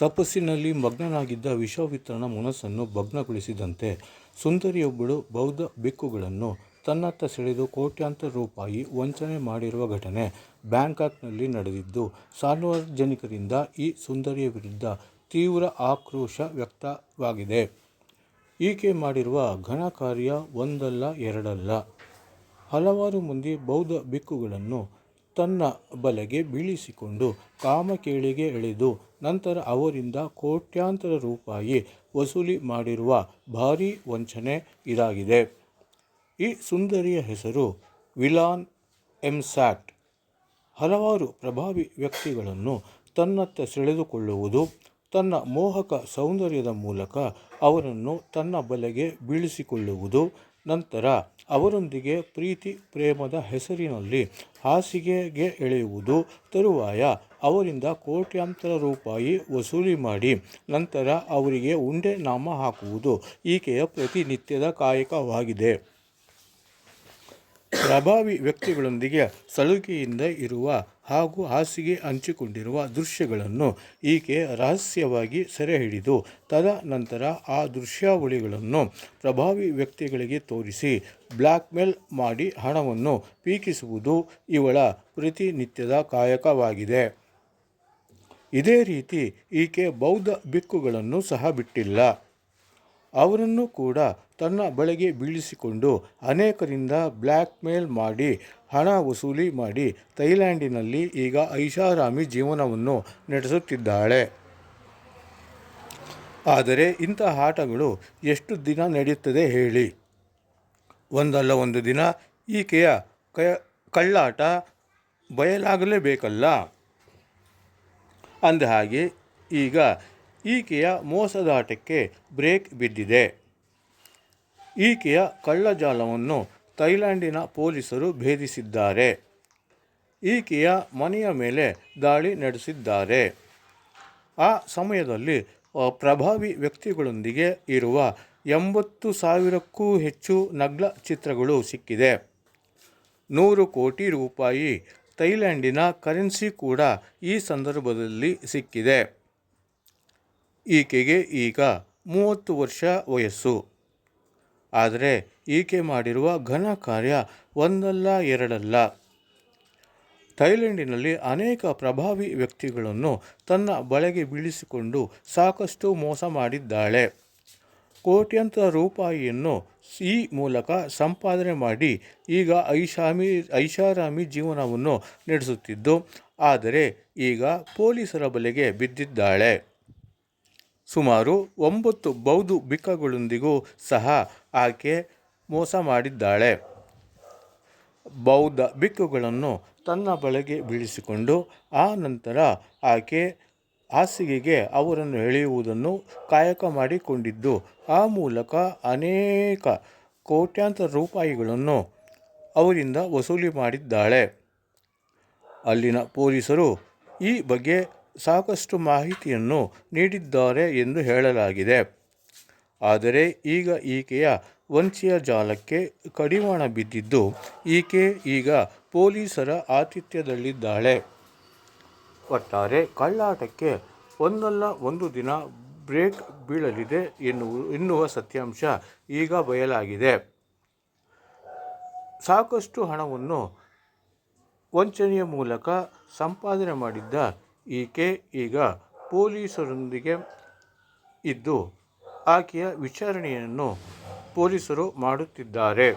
ತಪಸ್ಸಿನಲ್ಲಿ ಮಗ್ನನಾಗಿದ್ದ ವಿಶ್ವಾಮಿತ್ರನ ಮನಸ್ಸನ್ನು ಭಗ್ನಗೊಳಿಸಿದಂತೆ ಸುಂದರಿಯೊಬ್ಬಳು ಬೌದ್ಧ ಬಿಕ್ಕುಗಳನ್ನು ತನ್ನತ್ತ ಸೆಳೆದು ಕೋಟ್ಯಾಂತರ ರೂಪಾಯಿ ವಂಚನೆ ಮಾಡಿರುವ ಘಟನೆ ಬ್ಯಾಂಕಾಕ್ನಲ್ಲಿ ನಡೆದಿದ್ದು, ಸಾರ್ವಜನಿಕರಿಂದ ಈ ಸುಂದರಿಯ ವಿರುದ್ಧ ತೀವ್ರ ಆಕ್ರೋಶ ವ್ಯಕ್ತವಾಗಿದೆ. ಈಕೆ ಮಾಡಿರುವ ಘನ ಕಾರ್ಯ ಒಂದಲ್ಲ ಎರಡಲ್ಲ. ಹಲವಾರು ಮಂದಿ ಬೌದ್ಧ ಭಿಕ್ಕುಗಳನ್ನು ತನ್ನ ಬಲೆಗೆ ಬೀಳಿಸಿಕೊಂಡು ಕಾಮಕೇಳಿಗೆ ಎಳೆದು ನಂತರ ಅವರಿಂದ ಕೋಟ್ಯಾಂತರ ರೂಪಾಯಿ ವಸೂಲಿ ಮಾಡಿರುವ ಭಾರೀ ವಂಚನೆ ಇದಾಗಿದೆ. ಈ ಸುಂದರಿಯ ಹೆಸರು ವಿಲಾನ್ ಎಂಸ್ಯಾಟ್ ಹಲವಾರು ಪ್ರಭಾವಿ ವ್ಯಕ್ತಿಗಳನ್ನು ತನ್ನತ್ತ ಸೆಳೆದುಕೊಳ್ಳುವುದು, ತನ್ನ ಮೋಹಕ ಸೌಂದರ್ಯದ ಮೂಲಕ ಅವರನ್ನು ತನ್ನ ಬಲೆಗೆ ಬೀಳಿಸಿಕೊಳ್ಳುವುದು ನಂತರ ಅವರೊಂದಿಗೆ ಪ್ರೀತಿ ಪ್ರೇಮದ ಹೆಸರಿನಲ್ಲಿ ಹಾಸಿಗೆಗೆ ಎಳೆಯುವುದು ತರುವಾಯ ಅವರಿಂದ ಕೋಟ್ಯಾಂತರ ರೂಪಾಯಿ ವಸೂಲಿ ಮಾಡಿ ನಂತರ ಅವರಿಗೆ ಉಂಡೆ ನಾಮ ಹಾಕುವುದು ಈಕೆಯ ಪ್ರತಿನಿತ್ಯದ ಕಾಯಕವಾಗಿದೆ. ಪ್ರಭಾವಿ ವ್ಯಕ್ತಿಗಳೊಂದಿಗೆ ಸಲುಗೆಯಿಂದ ಇರುವ ಹಾಗೂ ಹಾಸಿಗೆ ಹಂಚಿಕೊಂಡಿರುವ ದೃಶ್ಯಗಳನ್ನು ಈಕೆ ರಹಸ್ಯವಾಗಿ ಸೆರೆಹಿಡಿದು ತದನಂತರ ಆ ದೃಶ್ಯಾವಳಿಗಳನ್ನು ಪ್ರಭಾವಿ ವ್ಯಕ್ತಿಗಳಿಗೆ ತೋರಿಸಿ ಬ್ಲ್ಯಾಕ್ಮೇಲ್ ಮಾಡಿ ಹಣವನ್ನು ಪೀಕಿಸುವುದು ಇವಳ ಪ್ರತಿನಿತ್ಯದ ಕಾಯಕವಾಗಿದೆ. ಇದೇ ರೀತಿ ಈಕೆ ಬೌದ್ಧ ಬಿಕ್ಕುಗಳನ್ನು ಸಹ ಬಿಟ್ಟಿಲ್ಲ. ಅವರನ್ನು ಕೂಡ ತನ್ನ ಬಳಿಗೆ ಬೀಳಿಸಿಕೊಂಡು ಅನೇಕರಿಂದ ಬ್ಲ್ಯಾಕ್ ಮೇಲ್ ಮಾಡಿ ಹಣ ವಸೂಲಿ ಮಾಡಿ ಥೈಲ್ಯಾಂಡಿನಲ್ಲಿ ಈಗ ಐಷಾರಾಮಿ ಜೀವನವನ್ನು ನಡೆಸುತ್ತಿದ್ದಾಳೆ. ಆದರೆ ಇಂಥ ಆಟಗಳು ಎಷ್ಟು ದಿನ ನಡೆಯುತ್ತದೆ ಹೇಳಿ. ಒಂದಲ್ಲ ಒಂದು ದಿನ ಈಕೆಯ ಕಯ ಕಳ್ಳಾಟ ಬಯಲಾಗಲೇಬೇಕಲ್ಲ. ಅಂದ ಹಾಗೆ ಈಗ ಈಕೆಯ ಮೋಸದಾಟಕ್ಕೆ ಬ್ರೇಕ್ ಬಿದ್ದಿದೆ. ಈಕೆಯ ಕಳ್ಳಜಾಲವನ್ನು ಥೈಲ್ಯಾಂಡಿನ ಪೊಲೀಸರು ಭೇದಿಸಿದ್ದಾರೆ. ಈಕೆಯ ಮನೆಯ ಮೇಲೆ ದಾಳಿ ನಡೆಸಿದ್ದಾರೆ. ಆ ಸಮಯದಲ್ಲಿ ಪ್ರಭಾವಿ ವ್ಯಕ್ತಿಗಳೊಂದಿಗೆ ಇರುವ ಎಂಬತ್ತು ಸಾವಿರಕ್ಕೂ ಹೆಚ್ಚು ನಗ್ಲ ಚಿತ್ರಗಳು ಸಿಕ್ಕಿದೆ. ನೂರು ಕೋಟಿ ರೂಪಾಯಿ ಥೈಲ್ಯಾಂಡಿನ ಕರೆನ್ಸಿ ಕೂಡ ಈ ಸಂದರ್ಭದಲ್ಲಿ ಸಿಕ್ಕಿದೆ. ಈಕೆಗೆ ಈಗ ಮೂವತ್ತು ವರ್ಷ ವಯಸ್ಸು. ಆದರೆ ಈಕೆ ಮಾಡಿರುವ ಘನ ಕಾರ್ಯ ಒಂದಲ್ಲ ಎರಡಲ್ಲ. ಥೈಲ್ಯಾಂಡಿನಲ್ಲಿ ಅನೇಕ ಪ್ರಭಾವಿ ವ್ಯಕ್ತಿಗಳನ್ನು ತನ್ನ ಬಳೆಗೆ ಬೀಳಿಸಿಕೊಂಡು ಸಾಕಷ್ಟು ಮೋಸ ಮಾಡಿದ್ದಾಳೆ. ಕೋಟ್ಯಂತರ ರೂಪಾಯಿಯನ್ನು ಈ ಮೂಲಕ ಸಂಪಾದನೆ ಮಾಡಿ ಈಗ ಐಷಾಮಿ, ಐಷಾರಾಮಿ ಜೀವನವನ್ನು ನಡೆಸುತ್ತಿದ್ದು, ಆದರೆ ಈಗ ಪೊಲೀಸರ ಬಲೆಗೆ ಬಿದ್ದಿದ್ದಾಳೆ. ಸುಮಾರು ಒಂಬತ್ತು ಬೌದ್ಧ ಭಿಕ್ಕಗಳೊಂದಿಗೂ ಸಹ ಆಕೆ ಮೋಸ ಮಾಡಿದ್ದಾಳೆ. ಬೌದ್ಧ ಬಿಕ್ಕುಗಳನ್ನು ತನ್ನ ಬಳಗೆ ಬೀಳಿಸಿಕೊಂಡು ಆ ನಂತರ ಆಕೆ ಹಾಸಿಗೆಗೆ ಅವರನ್ನು ಎಳೆಯುವುದನ್ನು ಕಾಯಕ ಮಾಡಿಕೊಂಡಿದ್ದು. ಆ ಮೂಲಕ ಅನೇಕ ಕೋಟ್ಯಾಂತರ ರೂಪಾಯಿಗಳನ್ನು ಅವರಿಂದ ವಸೂಲಿ ಮಾಡಿದ್ದಾಳೆ. ಅಲ್ಲಿನ ಪೊಲೀಸರು ಈ ಬಗ್ಗೆ ಸಾಕಷ್ಟು ಮಾಹಿತಿಯನ್ನು ನೀಡಿದ್ದಾರೆ ಎಂದು ಹೇಳಲಾಗಿದೆ. ಆದರೆ ಈಗ ಈಕೆಯ ವಂಚೆಯ ಜಾಲಕ್ಕೆ ಕಡಿವಾಣ ಬಿದ್ದಿದ್ದು, ಈಕೆ ಈಗ ಪೊಲೀಸರ ಆತಿಥ್ಯದಲ್ಲಿದ್ದಾಳೆ. ಒಟ್ಟಾರೆ ಕಳ್ಳಾಟಕ್ಕೆ ಒಂದಲ್ಲ ಒಂದು ದಿನ ಬ್ರೇಕ್ ಬೀಳಲಿದೆ ಎನ್ನುವ ಎನ್ನುವ ಸತ್ಯಾಂಶ ಈಗ ಬಯಲಾಗಿದೆ. ಸಾಕಷ್ಟು ಹಣವನ್ನು ವಂಚನೆಯ ಮೂಲಕ ಸಂಪಾದನೆ ಮಾಡಿದ್ದ ಈಕೆ ಈಗ ಪೊಲೀಸರೊಂದಿಗೆ ಇದ್ದು ಆಕೆಯ ವಿಚಾರಣೆಯನ್ನು ಪೊಲೀಸರು ಮಾಡುತ್ತಿದ್ದಾರೆ.